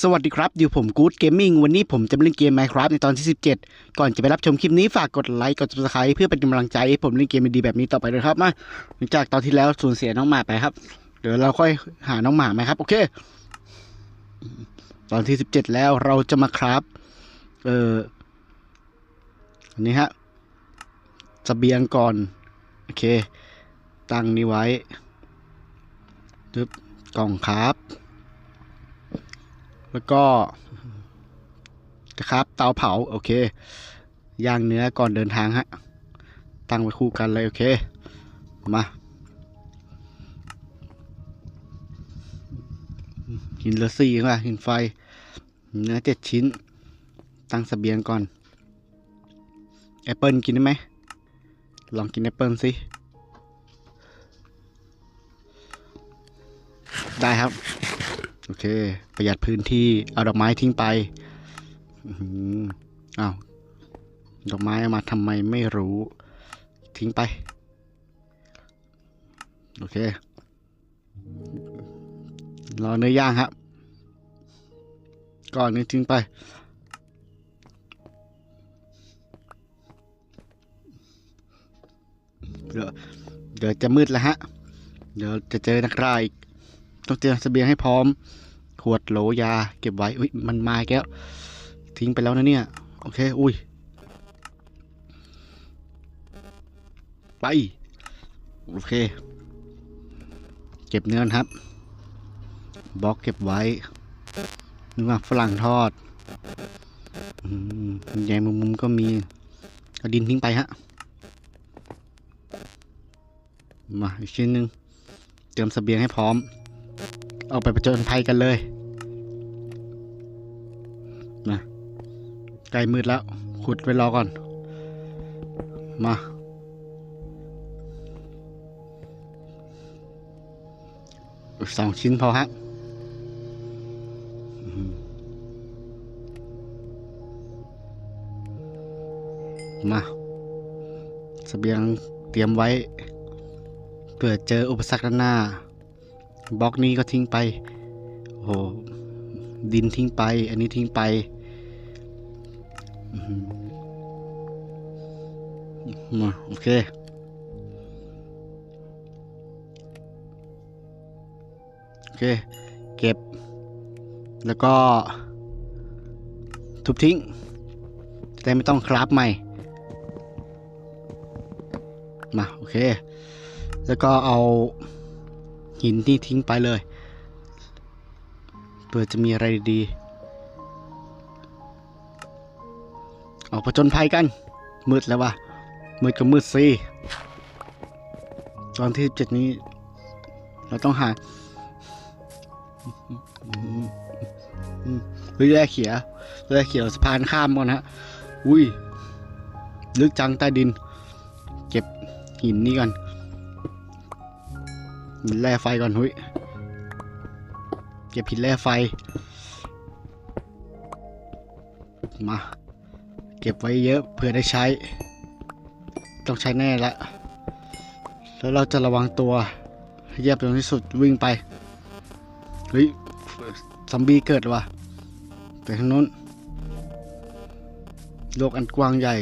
สวัสดีครับ อยู่ผมกู๊ดเกมมิ่งวันนี้ผมจะเล่นเกม Minecraft ในตอนที่ 17 ก่อนจะไปรับชมคลิปนี้ฝากกดไลค์กด subscribe เพื่อเป็นกำลังใจให้ผมเล่นเกมดีแบบนี้ต่อไปเลยครับมาหลังจากตอนที่แล้วสูญเสียน้องหมาไปครับ เดี๋ยวเราค่อยหาน้องหมาไหมครับโอเค ตอนที่ 17 แล้วเราจะมาครับ เอออันนี้ฮะสเบียงก่อน โอเค ตั้งนี้ไว้ตึ๊บกล่องครับ แล้วก็นะครับเตาเผาโอเคย่างเนื้อก่อนเดินทางฮะตั้งไว้คู่กันเลยโอเคมาหินเหลือสี่ค่ะหินไฟ เนื้อเจ็ดชิ้น ตั้งสเสบียงก่อนแอปเปิลกินได้ไหมลองกินแอปเปิลสิได้ครับ โอเค ประหยัดพื้นที่เอาดอกไม้ทิ้งไปอื้ออ้าวดอกไม้อมาทำไมไม่รู้ ทิ้งไป โอเค รอเนื้อย่างครับก่อนนี้ทิ้งไปเดี๋ยวเดี๋ยวจะมืดแล้วฮะ เดี๋ยวจะเจอนักล่าอีก ต้องเตรียมเสบียงให้พร้อม ขวดโหลยา เก็บไว้อุ้ยมันมาอีกแล้ว ทิ้งไปแล้วนะเนี่ย โอเค อุ้ย ไป โอเค เก็บเนื้อนะครับ บล็อกเก็บไว้เนื้อฝรั่งทอดอืมใยมุมมุมๆก็มีเอาดินทิ้งไปฮะ มาอีกชิ้นหนึ่งเตรียมเสบียงให้พร้อม เอาไปประจนภัยกันเลยนะใกล้มืดแล้ว ขุดไว้รอก่อน มา สองชิ้นพอฮะมาสเสบียงเตรียมไว้เผื่อเจออุปสรรคด้านหน้า บล็อกนี้ก็ทิ้งไป โอ้โห ดินทิ้งไป อันนี้ทิ้งไป มาโอเค โอเค เก็บ แล้วก็ ทุบทิ้งจะได้ไม่ต้องคราฟใหม่ มา โอเค แล้วก็เอา หินที่ทิ้งไปเลยเพื่อจะมีอะไรดีๆเอาผจญภัยกัน มืดแล้ววะมืดก็มืดสิตอนที่เจ็ดนี้ เราต้องหาเฮ้ยแร่เขียแร่เขียวสะพานข้ามก่อนฮะ อุ้ย ลึกจังใต้ดิน เก็บหินนี่ก่อน หินแร่ไฟก่อนหุ้ยเก็บหินแร่ไฟ มา เก็บไว้เยอะเผื่อได้ใช้ ต้องใช้แน่ละ แล้วเราจะระวังตัวเยียบตรงที่สุดวิ่งไป เฮ้ยซอมบี้เกิดว่ะไปทางนู้น โลกอันกว้างใหญ่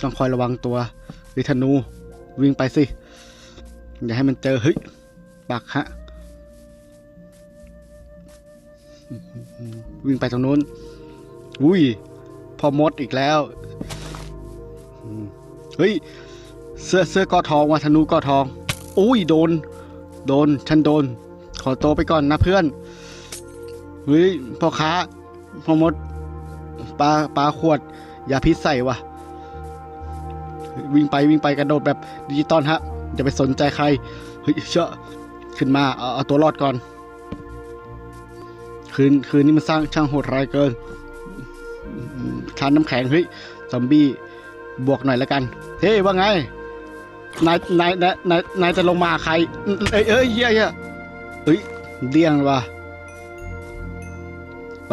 ต้องคอยระวังตัววิธนู วิ่งไปสิ อย่าให้มันเจอ เฮ้ย ปักฮะ วิ่งไปตรงนู้น อุ้ย พอมดอีกแล้ว เฮ้ย เสื้อเสื้อกอทองว่ะธนูกอทอง อุ้ย โดน โดน ฉันโดน ขอโตไปก่อนนะเพื่อน เฮ้ย พ่อค้า พ่อมด ปลา ปลาขวด อย่าพิษใส่ว่ะ วิ่งไปวิ่งไปกระโดดแบบดิจิตอลฮะอย่าไปสนใจใครเฮ้ยเชอะขึ้นมาเอาเอาตัวรอดก่อน คืนคืนนี้มันสร้างช่างโหดร้ายเกินอืมทานน้ำแข็งเฮ้ยซอมบี้บวกหน่อยแล้วกัน เฮ้ยว่าไงนายนายนายนายนายจะลงมาใคร เอ้ยเอ้ยเหี้ยเหี้ยเฮ้ยเดี่ยงว่ะไป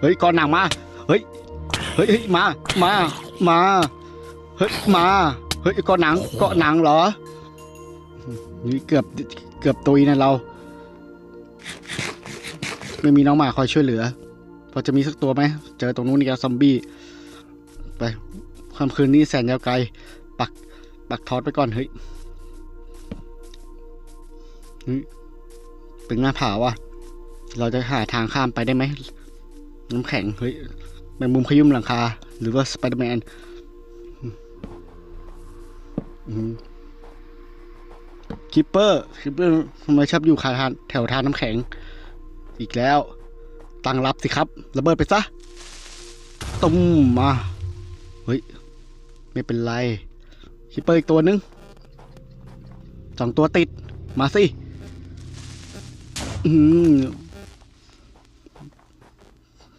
เฮ้ยก่อนหนังมา เฮ้ยเฮ้ยมา มา มา เฮ้ยมา เฮ้ยเกาะหนังเกาะหนังเหรอนี่เกือบเกือบตุยนะเรา ไม่มีน้องหมาคอยช่วยเหลือ พอจะมีสักตัวไหม เจอตรงนู้นนี่ก็ซอมบี้ ไปค่ำคืนนี้แสนยาวไกล ปัก ปักทอดไปก่อนเฮ้ยเฮ้ยเป็นหน้าผาว่ะ เราจะหาทางข้ามไปได้ไหม น้ำแข็ง เฮ้ย แมงมุมขยุ่มหลังคา หรือว่าสไปเดอร์แมน คิปเปอร์คิปเปอร์ทำไมชอบอยู่คาทานแถวทานน้ำแข็ง อีกแล้ว ตั้งรับสิครับ ระเบิดไปซะตุ้มมาเฮ้ย ไม่เป็นไรคิปเปอร์อีกตัวนึงสองตัวติด มาสิอืม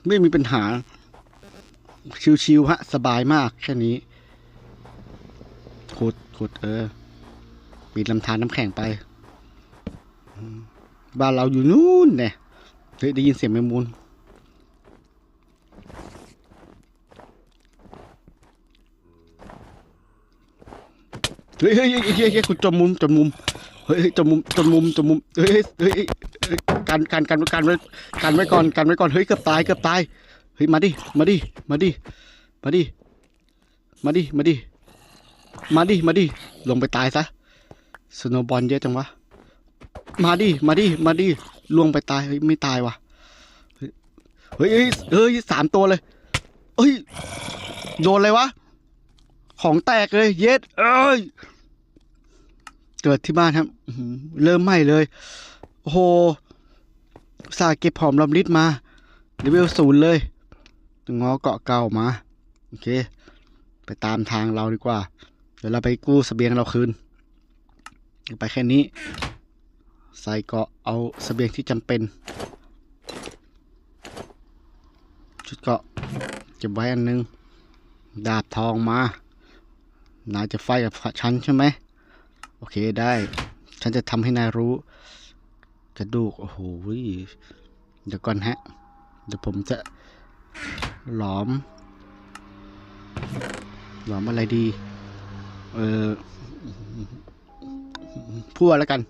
ไม่มีปัญหา ชิวๆฮะ สบายมากแค่นี้ ขุดเออปีลำธารน้ำแข็งไป บ้านเราอยู่นู่นเนี่ยเฮ้ยได้ยินเสียงแมงมุมเฮ้ยเฮ้ยเฮ้ยเฮ้ยเฮ้ยคุณจมมุมจมมุมเฮ้ยจมมุมจมมุมจมมุมเฮ้ยเฮ้ยเฮ้ยเฮ้ยเฮ้ยกันกันกันกันไว้กันไว้ก่อนกันไว้ก่อนเฮ้ยเกือบตายเกือบตายเฮ้ยมาดิมาดิมาดิมาดิมาดิมาดิ มาดิ มาดิ ลงไปตายซะสโนบอลเยอะจังวะ มาดิ มาดิ มาดิล่วงไปตายเฮ้ยไม่ตายวะเฮ้ยเฮ้ยเฮ้ยสามตัวเลยเฮ้ย โดนอะไรวะ ของแตกเลย เย็ด เอ้ย เกิดที่บ้านครับ เริ่มไหม้เลย โอ้โหสาเก็บหอมรอมริดมาเลเวลศูนย์เลยงอเกาะเก่ามา โอเค ไปตามทางเราดีกว่า เดี๋ยวเราไปกู้สเสบียงเราคืน ไปแค่นี้ ใส่เกาะเอาสเสบียงที่จำเป็น ชุดเกาะเก็บไว้อันนึง ดาบทองมา นายจะไฟกับฉันใช่ไหม โอเคได้ ฉันจะทำให้นายรู้ กระดูก โอ้โห เดี๋ยวก่อนฮะ เดี๋ยวผมจะหลอม หลอมอะไรดี เออพั่วแล้วกัน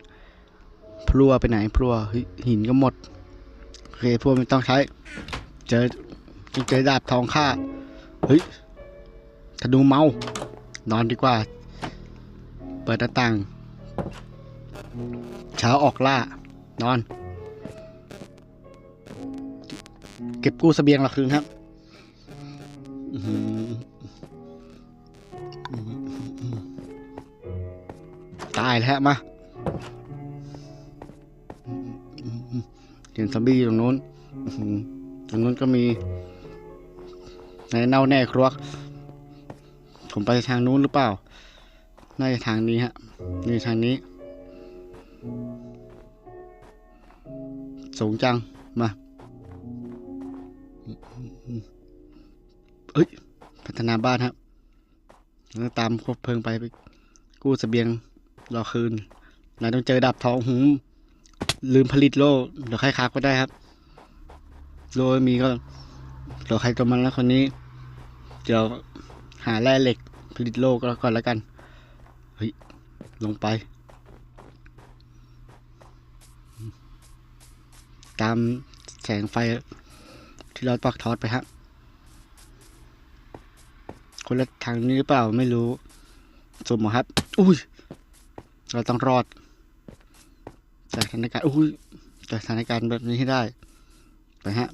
พลัวไปไหนพลัวหินก็หมดโอเคพลัวไม่ต้องใช้ เจอเจอดาบทองค่าเฮ้ยธนูเมา นอนดีกว่า เปิดหน้าต่าง เช้าออกล่า นอน เก็บกู้เสบียงเราคืนครับ ตายแล้วมาเห็นซอมบี้อยู่ตรงนู้นตรงนู้นก็มีในเน่าแน่ครัวผมไปทางนู้นหรือเปล่า น่าจะทางนี้ฮะ นี่ทางนี้ สูงจัง มา เอ้ย พัฒนาบ้านครับแล้วตามคบเพลิงไปไปกู้เสบียง รอคืนนายต้องเจอดับทองหูลืมผลิตโล่เดี๋ยวใครค้าก็ได้ครับโล่มีก็เดี๋ยวใครตัวมันแล้วคนนี้ เดี๋ยวหาแร่เหล็กผลิตโล่ก็ก่อนแล้วกันเฮ้ยลงไป ตามแสงไฟที่เราปักทอดไปฮะคนละทางนี้หรือเปล่าไม่รู้สมมติครับ อุ้ย เราต้องรอด จากสถานการณ์อุ้ยจากสถานการณ์แบบนี้ให้ได้ไปฮะ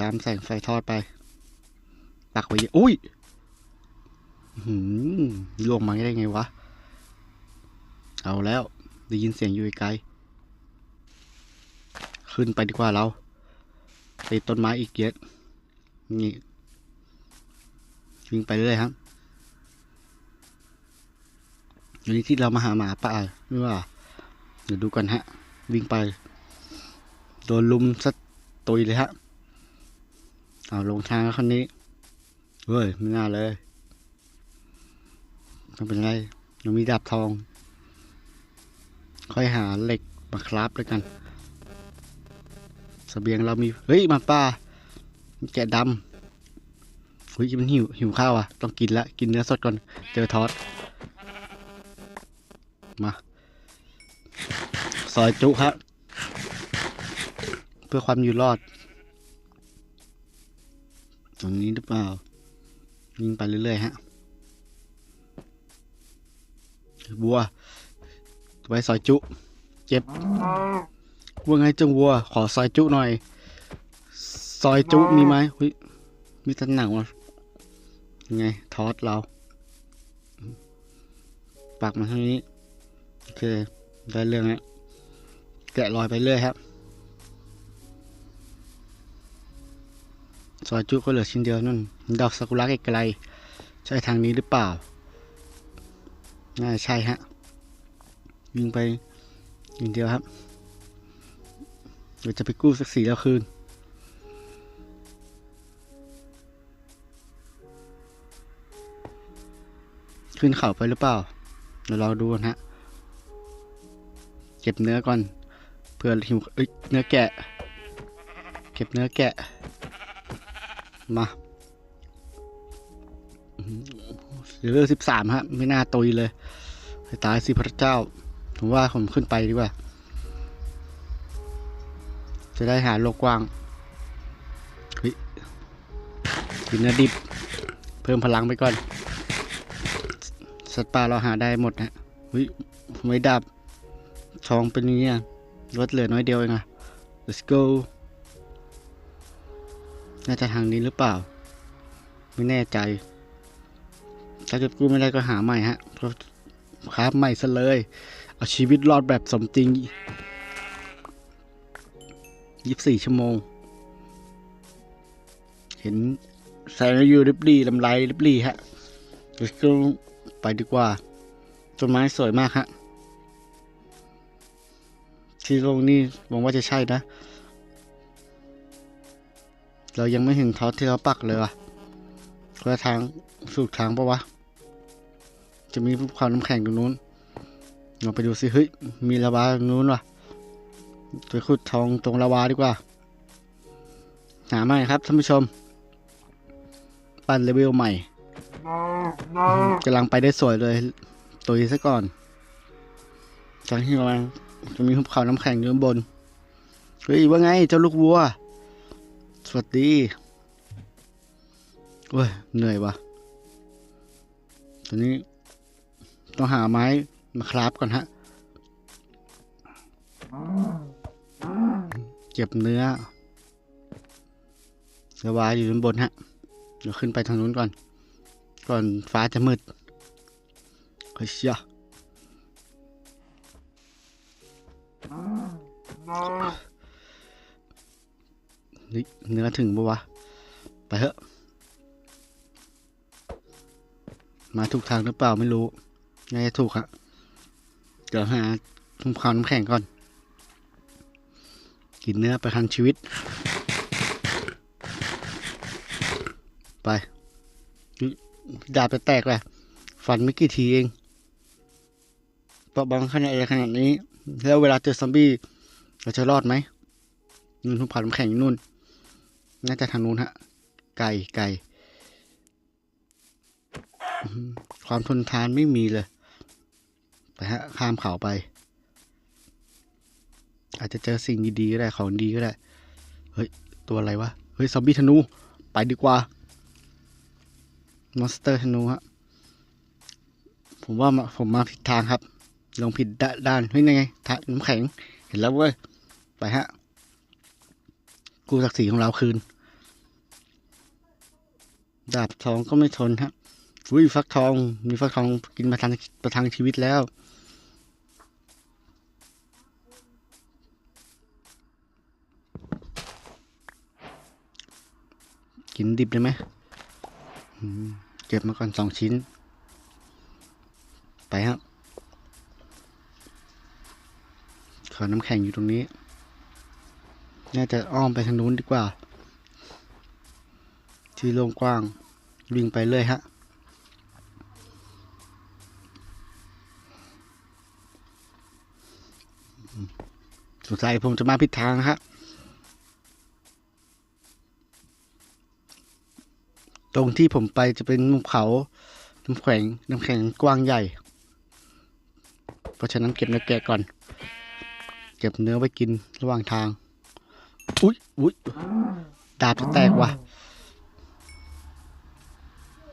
ตามแสงไฟทอดไป ปักไว้อุ้ยหืมลงมาได้ไงวะ เอาแล้ว ได้ยินเสียงอยู่ไกล ขึ้นไปดีกว่าเราติดต้นไม้อีกเยอะนี่วิ่งไปเรื่อยครับ อยู่นี้ที่เรามาหาหมาป่าหรือว่าเดี๋ยวดูกันฮะ วิ่งไป โดนลุมสัดตุยเลยฮะเอาลงทางแล้วคนนี้เฮ้ยไม่น่าเลยไม่เป็นไรยังมีดาบทอง ค่อยหาเหล็กมาคราฟด้วยกันเสบียงเรามี เฮ้ยหมาป่าแกะดำเฮ้ยมันหิวหิวข้าวอะ ต้องกินละ กินเนื้อสดก่อน เจอทอด มา ซอยจุครับ เพื่อความอยู่รอด ตรงนี้หรือเปล่ายิงไปเรื่อยๆฮะ บัว ไว้ซอยจุ เจ็บว่าไงจังวัว ขอซอยจุหน่อย ซอยจุมีไหมเฮ้ยมีแต่หนังวะยังไง ทอดเราปักมาทางนี้ โอเค ได้เรื่องแล้วแกะรอยไปเรื่อยครับ ซอยจุก็เหลือชิ้นเดียวนั่นดอกซากุระไกลๆใช่ทางนี้หรือเปล่า น่าใช่ฮะวิ่งไปอย่างเดียวครับ เดี๋ยวจะไปกู้สักสี่แล้วคืนขึ้นเขาไปหรือเปล่า เดี๋ยวเราดูกันฮะ เก็บเนื้อก่อน เพื่อหิวเอ้ยเนื้อแกะ เก็บเนื้อแกะ มาเลเวลสิบสามฮะ ไม่น่าตุยเลยตายสิพระเจ้า ผมว่าผมขึ้นไปดีกว่า จะได้หาโลกกว้างเฮ้ยกินเนื้อดิบ เพิ่มพลังไปก่อน สัตว์ป่าเราหาได้หมดนะเฮ้ยไม่ดับ ทองเป็นอย่างนี้อะลดเหลือน้อยเดียวเองอะ let's go น่าจะทางนี้หรือเปล่า ไม่แน่ใจ ถ้าเกิดกู้ไม่ได้ก็หาใหม่ฮะคราฟใหม่ซะเลย เอาชีวิตรอดแบบสมจริง24ชั่วโมง เห็นแสงอยู่ริบลี่ลำไรริบลี่ฮะ let's go ไปดีกว่าต้นไม้สวยมากฮะ ที่โลงนี่หวังว่าจะใช่นะ เรายังไม่เห็นท็อตที่เราปักเลยว่ะว่าทางสู่ทางปะวะ จะมีภูเขาน้ำแข็งตรงนู้นเราไปดูสิเฮ้ยมีลาวาตรงนู้นว่ะไปขุดทองตรงลาวาดีกว่า หาใหม่ครับท่านผู้ชม ปั้นเลเวลใหม่กำลังไปได้สวยเลยตุยซะก่อนจากที่กำลัง จะมีภูเขาน้ำแข็งอยู่ข้างบน เฮ้ย ว่าไง เจ้าลูกวัว สวัสดีเว้ย เหนื่อยวะตอนนี้ต้องหาไม้มาคราฟก่อนฮะ เก็บเนื้อระวายอยู่ด้านบนฮะ เดี๋ยวขึ้นไปทางนู้นก่อน ก่อนฟ้าจะมืดเฮ้ยเชีย เนื้อถึงปะวะ ไปเถอะ มาถูกทางหรือเปล่าไม่รู้น่าจะถูกครับเดี๋ยวหาทุ่มความน้ำแข็งก่อน กินเนื้อประทังชีวิต ไป ดาบจะแตกแหละฟันไม่กี่ทีเองเปราะบางขนาดขนาดนี้ แล้วเวลาเจอซอมบี้ เราจะรอดไหมนู่นทุกผ่านน้ำแข็งนู่น น่าจะทางนู้นฮะ ไก่ไก่ความทนทานไม่มีเลยไปฮะข้ามเขาไป อาจจะเจอสิ่งดีๆก็ได้ของดีก็ได้ เฮ้ย ตัวอะไรวะ เฮ้ย ซอมบี้ธนู ไปดีกว่ามอนสเตอร์ธนูฮะ ผมว่ามาผมมาผิดทางครับ ลงผิดด้าน เฮ้ยยังไงทะน้ำแข็ง เห็นแล้วเว้ย ไปฮะกูศักดิ์ศรีของเราคืน ดาบทองก็ไม่ทนฮะอุ้ยฟักทอง มีฟักทองกินมาทังประทังชีวิตแล้ว กินดิบได้ไหมอืมเก็บมาก่อนสองชิ้น ไปครับขอน้ำแข็งอยู่ตรงนี้ น่าจะอ้อมไปทางนู้นดีกว่า ที่โล่งกว้าง วิ่งไปเรื่อยฮะสุดท้ายผมจะมาผิดทางฮะ ตรงที่ผมไปจะเป็นมุมเขา น้ำแข็ง น้ำแข็งกว้างใหญ่ เพราะฉะนั้นเก็บเนื้อแกะก่อน เก็บเนื้อไว้กินระหว่างทาง อุ๊ยอุ๊ยดาบจะแตกว่ะ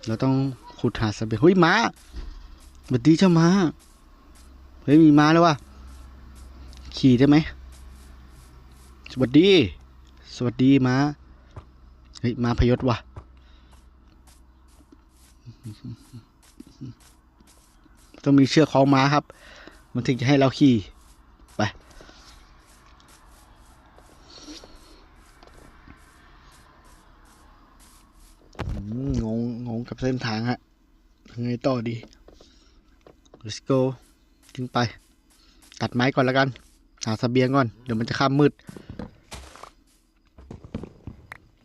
เราต้องขุดหาเสบียงเฮ้ยม้าสวัสดีเจ้าม้า เฮ้ยมีม้าแล้วว่ะ ขี่ได้ไหม สวัสดี สวัสดีม้า เฮ้ยม้าพยศว่ะ ต้องมีเชือกคล้องม้าครับ มันถึงจะให้เราขี่ ไป อืม งงงงกับเส้นทางฮะยังไงต่อดี let's go ขึ้นไป ตัดไม้ก่อนแล้วกัน หาสเสบียงก่อน เดี๋ยวมันจะข้ามมืด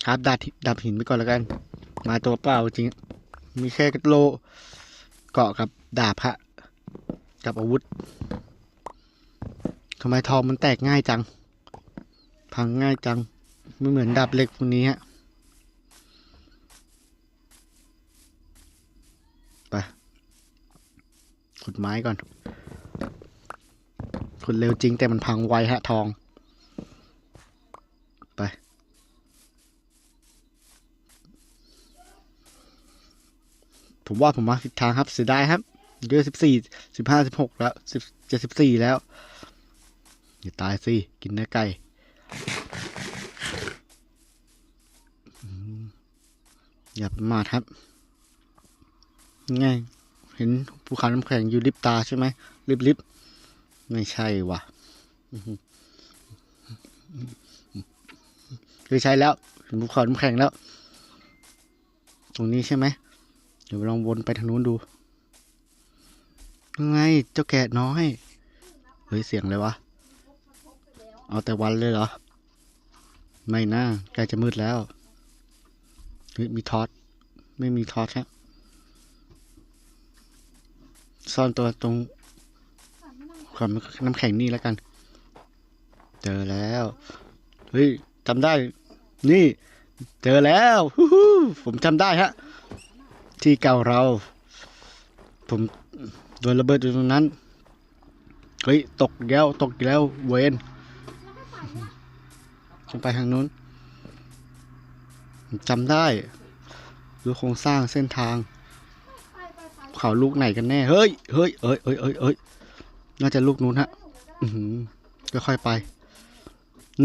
ครับดาบดาบหินไปก่อนแล้วกัน มาตัวเปล่าจริง มีแค่กระโลเกาะกับดาบฮะ กับอาวุธทำไมทองมันแตกง่ายจัง พังง่ายจัง ไม่เหมือนดาบเหล็กพวกนี้ฮะ ขุดไม้ก่อน ขุดเร็วจริงแต่มันพังไวฮะทอง ไป ผมว่าผมมาผิดทางครับเสียดายครับเยอะสิบสี่สิบห้าสิบหกแล้วสิบเจ็ดสิบสี่แล้วอย่าตายสิ กินเนื้อไก่อย่าประมาทครับไง เห็นภูเขาน้ำแข็งอยู่ริบตาใช่ไหมริบริบไม่ใช่ว่ะคือใช่แล้วเห็นภูเขาน้ำแข็งแล้ว ตรงนี้ใช่ไหมเดี๋ยวลองวนไปทางนู้นดูยังไงเจ้าแกะน้อยเฮ้ยเสียงอะไรวะเอาแต่วันเลยเหรอ ไม่น่าใกล้จะมืดแล้วเฮ้ยมีทอด ไม่มีทอดครับ ซ่อนตัวตรงความน้ำแข็งนี่แล้วกัน เจอแล้ว เฮ้ยจำได้ นี่ เจอแล้วฮู้ฮู้ผมจำได้ฮะ ที่เก่าเรา ผมโดนระเบิดอยู่ตรงนั้น เฮ้ย ตกอีกแล้วตกอีกแล้ว เวนฉันไปทางนู้นจำได้ดูโครงสร้างเส้นทาง เขาลูกไหนกันแน่ เฮ้ย เฮ้ย เอ้ยเอ้ยเอ้ยเอ้ยน่าจะลูกนู้นฮะ อืค่อยๆไป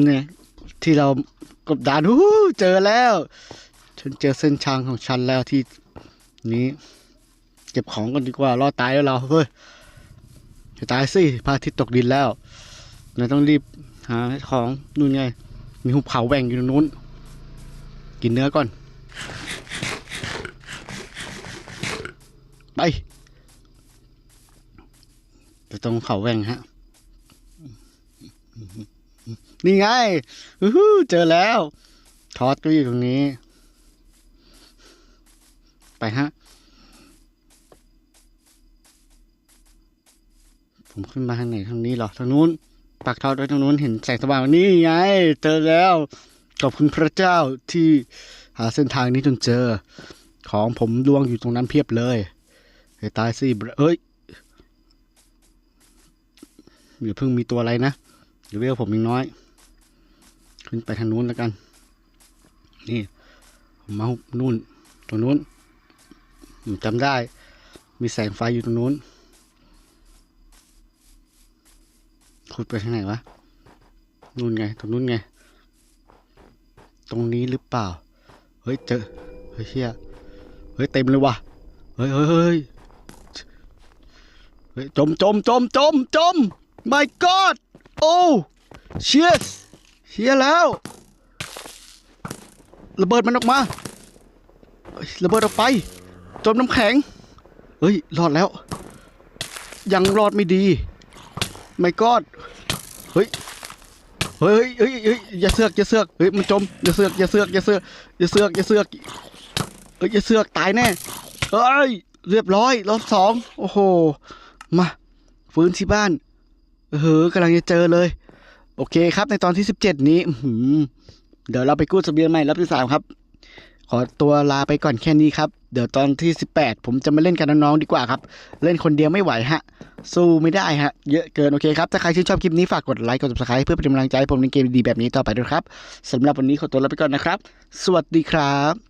เนี่ย ที่เรากบดานฮู้เจอแล้ว ฉันเจอเส้นทางของฉันแล้วที่นี้ เก็บของกันดีกว่า รอดตายแล้วเรา เฮ้ยจะตายสิพระอาทิตย์ตกดินแล้วเราต้องรีบหาของนู่นไง มีหุบเขาแหว่งอยู่ตรงนู้น กินเนื้อก่อน ไปจะตรงเขาแหว่งฮะ นี่ไงเจอแล้ว ทอดก็อยู่ตรงนี้ ไปฮะ ผมขึ้นมาทางไหนทางนี้หรอ ทางนู้นปักทอดไว้ทางนู้นเห็นแสงสว่างนี่ไง เจอแล้ว ขอบคุณพระเจ้าที่หาเส้นทางนี้จนเจอ ของผมดวงอยู่ตรงนั้นเพียบเลย ให้ตายสิเบเอ้ยอย่าเพิ่งมีตัวอะไรนะเดี๋ยวเวลผมยังน้อย ขึ้นไปทางนู้นแล้วกัน นี่ผมมานู่นตรงนู้นผมจำได้ มีแสงไฟอยู่ตรงนู้น ขุดไปทางไหนวะ นู่นไง ตรงนู้นไง ตรงนี้หรือเปล่า เฮ้ยเจอ เฮ้ยเชี่ยเฮ้ยเต็มเลยว่ะ เฮ้ยเฮ้ยเฮ้ยจมจมจมจมจม my god โอ้เชียเชียแล้วระเบิดมันออกมาระเบิดออกไป จมน้ำแข็ง เฮ้ย รอดแล้ว ยังรอดไม่ดี my god เฮ้ย เฮ้ยเฮ้ยเฮ้ยอย่าเสือกอย่าเสือก เฮ้ย มันจม อย่าเสือกอย่าเสือกอย่าเสือกอย่าเสือกอย่าเสือก เฮ้ย อย่าเสือก ตายแน่ เฮ้ย เรียบร้อย รอบสอง โอ้โห มา ฟื้นที่บ้านเออกำลังจะเจอเลย โอเคครับ ในตอนที่สิบเจ็ดนี้เดี๋ยวเราไปกู้เสบียงใหม่รอบที่สามครับ ขอตัวลาไปก่อนแค่นี้ครับ เดี๋ยวตอนที่18ผมจะมาเล่นกับน้องๆดีกว่าครับ เล่นคนเดียวไม่ไหวฮะ สู้ไม่ได้ฮะ เยอะเกินโอเคครับ ถ้าใครชื่นชอบคลิปนี้ฝากกดไลค์กด subscribe เพื่อเป็นกำลังใจให้ผมในเกมดีๆแบบนี้ต่อไปด้วยครับสำหรับวันนี้ขอตัวลาไปก่อนนะครับ สวัสดีครับ